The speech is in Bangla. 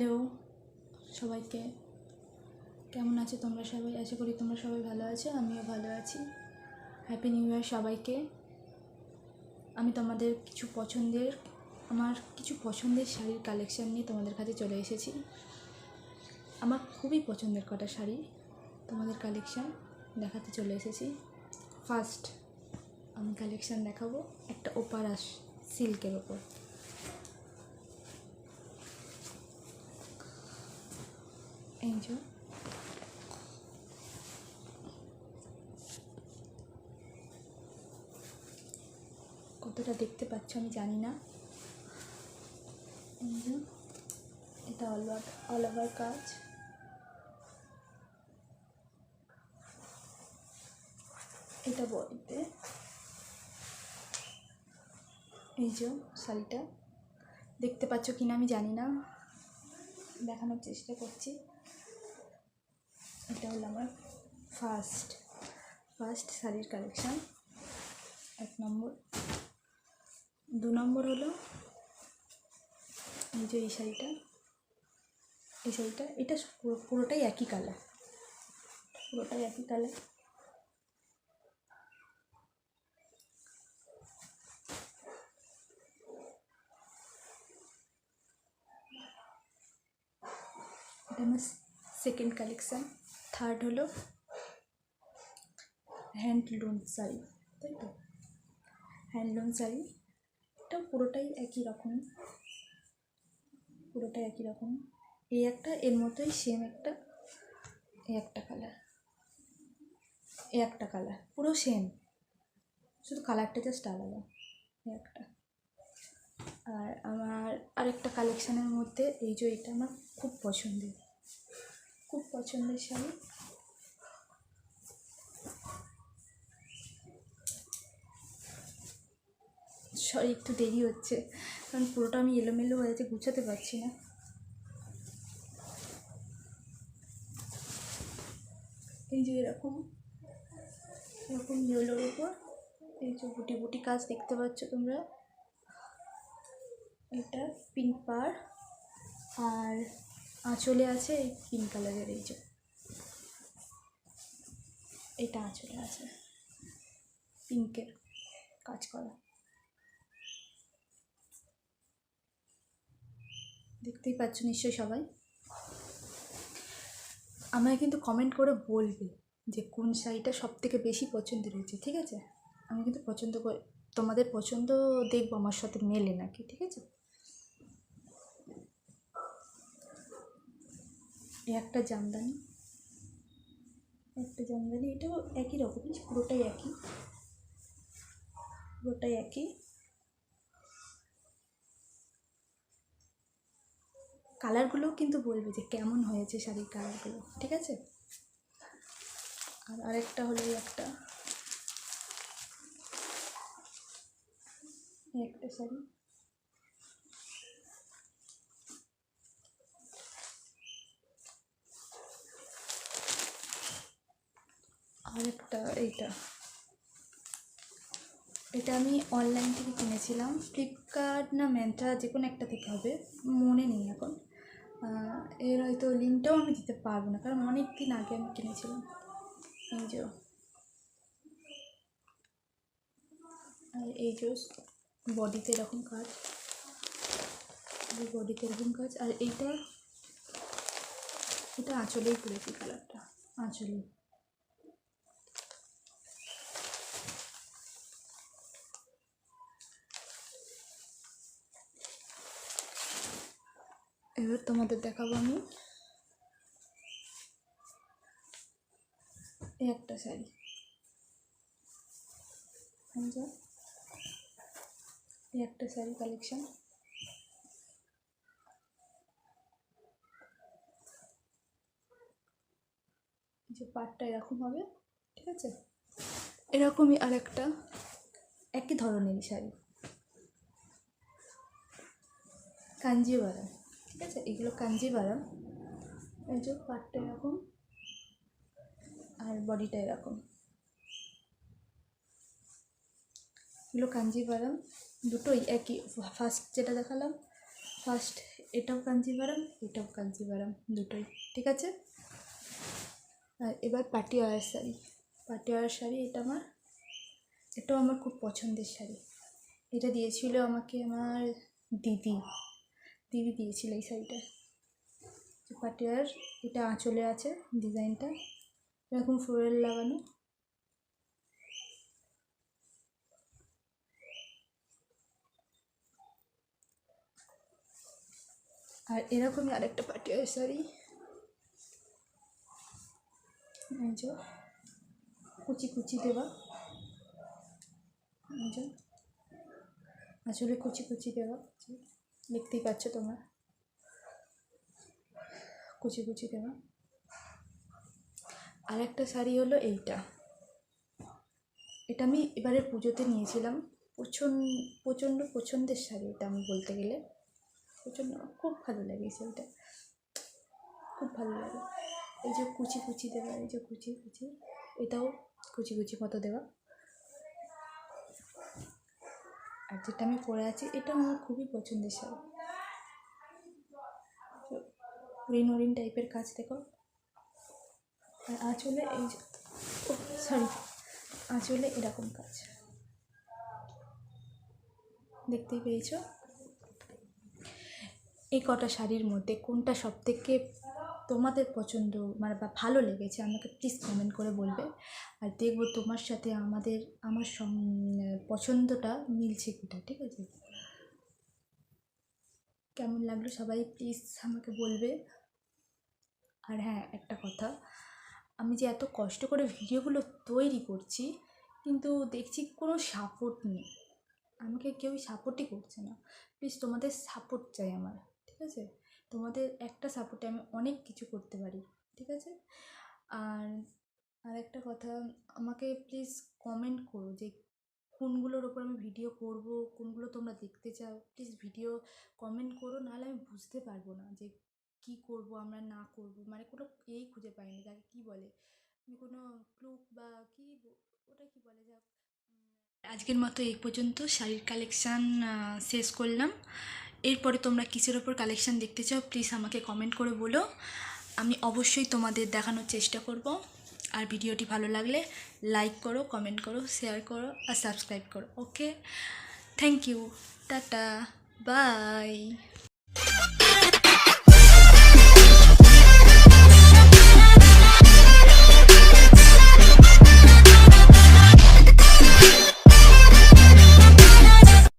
হ্যালো সবাইকে। কেমন আছো তোমরা সবাই? আশা করি তোমরা সবাই ভালো আছো, আমিও ভালো আছি। হ্যাপি নিউ ইয়ার সবাইকে। আমি তোমাদের কিছু পছন্দের, আমার কিছু পছন্দের শাড়ির কালেকশান নিয়ে তোমাদের কাছে চলে এসেছি। আমার খুবই পছন্দের কটা শাড়ি তোমাদের কালেকশান দেখাতে চলে এসেছি। ফার্স্ট আমি কালেকশান দেখাবো একটা ওপারাস সিল্কের ওপর। এই যে কতটা দেখতে পাচ্ছ আমি জানি না। এটা অল অল ওভার কাজ। এটা বডিতে এই যে শাড়িটা। দেখতে পাচ্ছ কিনা আমি জানি না। দেখানোর চেষ্টা করছি। এটা হলো আমার ফার্স্ট ফার্স্ট শাড়ির কালেকশান এক নম্বর। দু নম্বর হলো এই যে এই শাড়িটা। এই শাড়িটা, এটা পুরোটাই একই কালার পুরোটাই একই কালার এটা আমার সেকেন্ড কালেকশান থার্ড হলো হ্যান্ডলুম শাড়ি তাই তো? হ্যান্ডলুম শাড়ি এটা পুরোটাই একই রকম। পুরোটাই একই রকম। এই একটা, এর মতোই সেম একটা, এই একটা কালার এই একটা কালার পুরো সেম শুধু কালারটা জাস্ট আলাদা, এই একটা। আর আমার আরেকটা কালেকশানের মধ্যে, এই যে এটা আমার খুব পছন্দের খুব পছন্দের শাড়ি। সরি, একটু দেরি হচ্ছে। কারণ পুরোটা আমি এলোমেলো হয়ে যাচ্ছে গুছাতে পারছি না। এই যে এরকম এরকম ইয়েলোর উপর। এই যে বুটি বুটি কাজ দেখতে পাচ্ছ তোমরা। এটা পিঙ্ক পার আর আঁচলে আছে এই পিঙ্ক কালারের এই যে। এটা আঁচলে আছে। পিঙ্কের কাজ করা দেখতেই পাচ্ছ নিশ্চয়ই সবাই। আমায় কিন্তু কমেন্ট করে বলবে যে কোন শাড়িটা সব থেকে বেশি পছন্দের হয়েছে ঠিক আছে? আমি কিন্তু পছন্দ করে, তোমাদের পছন্দ দেখব, আমার সাথে মেলে নাকি, ঠিক আছে? একটা জামদানি একটা জামদানি, এটাও একই রকমই পুরোটাই একই পুরোটাই একই। কালারগুলোও কিন্তু বলবে যে কেমন হয়েছে শাড়ির কালারগুলো, ঠিক আছে? আর আরেকটা হলো একটা। একটা শাড়ি। আরেকটা এইটা। এটা আমি অনলাইন থেকে কিনেছিলাম। ফ্লিপকার্ট না ম্যান্ট্রা যে কোনো একটা থেকে হবে। মনে নেই এখন। এর হয়তো লিঙ্কটাও আমি দিতে পারব না, কারণ অনেক দিন আগে আমি কিনেছিলাম। এই যে আর এই যে বডিতে এরকম কাজ। বডিতে এরকম কাজ। আর এইটা, এটা আঁচলেই পড়েছি কালারটা আঁচলেই এবার তোমাদের দেখাবো আমি। একটা শাড়ি। একটা শাড়ি কালেকশন যে পাটটা এরকম হবে, ঠিক আছে? এরকমই আর একটা একই ধরনেরই শাড়ি। কাঞ্জিবারাম ঠিক আছে, এগুলো কাঞ্জিবারাম এই যে পাটটা এরকম, আর বডিটা এরকম। এগুলো কাঞ্জিবারাম দুটোই একই। ফার্স্ট যেটা দেখালাম, ফার্স্ট এটাও কাঞ্জিভারাম এটাও কাঞ্জিভারাম দুটোই। ঠিক আছে? আর এবার পাটিয়ালার শাড়ি। পাটিয়ালার শাড়ি, এটা আমার, এটাও আমার খুব পছন্দের শাড়ি। এটা দিয়েছিল আমাকে আমার দিদি। দিদি দিয়েছিল এই শাড়িটা যে পাটিয়ালার এটা আঁচলে আছে ডিজাইনটা এরকম ফ্লোরাল লাগানো। আর এরকমই আরেকটা পাটিয়ালার শাড়ি কুচি কুচি দেওয়া। আসলে কুচি কুচি দেওয়া। দেখতেই পাচ্ছ তোমরা। কুচি কুচি দেওয়া আরেকটা শাড়ি হলো এইটা। এটা আমি এবারে পুজোতে নিয়েছিলাম। প্রচণ্ড প্রচণ্ড পছন্দের শাড়ি এটা আমি বলতে গেলে। প্রচণ্ড খুব ভালো লাগে শাড়িটা। খুব ভালো লাগে। এই যে কুচি কুচি দেওয়া, এই যে কুচি কুচি, এটাও কুচি কুচি মতো দেওয়া। আর যেটা আমি পরে আছি এটা আমার খুবই পছন্দের শাড়ি। হরিণ হরিণ টাইপের কাজ দেখো। আর আঁচলে এই সরি আঁচলে এরকম কাজ। দেখতেই পেয়েছ? এই কটা শাড়ির মধ্যে কোনটা সব থেকে তোমাদের পছন্দ মানে বা ভালো লেগেছে, আমাকে প্লিজ কমেন্ট করে বলবে। আর দেখব তোমার সাথে আমাদের, আমার পছন্দটা মিলছে কিটা ঠিক আছে? কেমন লাগল সবাই প্লিজ আমাকে বলবে। আর হ্যাঁ একটা কথা, আমি যে এত কষ্ট করে ভিডিওগুলো তৈরি করছি, কিন্তু দেখছি কোনো সাপোর্ট নেই। আমাকে কেউই সাপোর্টই করছে না। প্লিজ তোমাদের সাপোর্ট চাই আমার, ঠিক আছে? তোমাদের একটা সাপোর্টে আমি অনেক কিছু করতে পারি, ঠিক আছে? আর আর একটা কথা, আমাকে প্লিজ কমেন্ট করো যে কোনগুলোর ওপর আমি ভিডিও করব, কোনগুলো তোমরা দেখতে চাও। প্লিজ ভিডিও কমেন্ট করো, নাহলে আমি বুঝতে পারব না যে কি করব, আমরা না করব। মানে কোনো এই খুঁজে পাইনি যাকে কি বলে? কোনো ক্লুক বা কি ওটা কি বলে? যাক আজকের মতো এই পর্যন্ত। শাড়ির কালেকশান শেষ করলাম। এরপরে তোমরা কিসের ওপর কালেকশান দেখতে চাও প্লিজ আমাকে কমেন্ট করে বলো। আমি অবশ্যই তোমাদের দেখানোর চেষ্টা করব। আর ভিডিওটি ভালো লাগলে লাইক করো কমেন্ট করো শেয়ার করো, আর সাবস্ক্রাইব করো okay thank you tata bye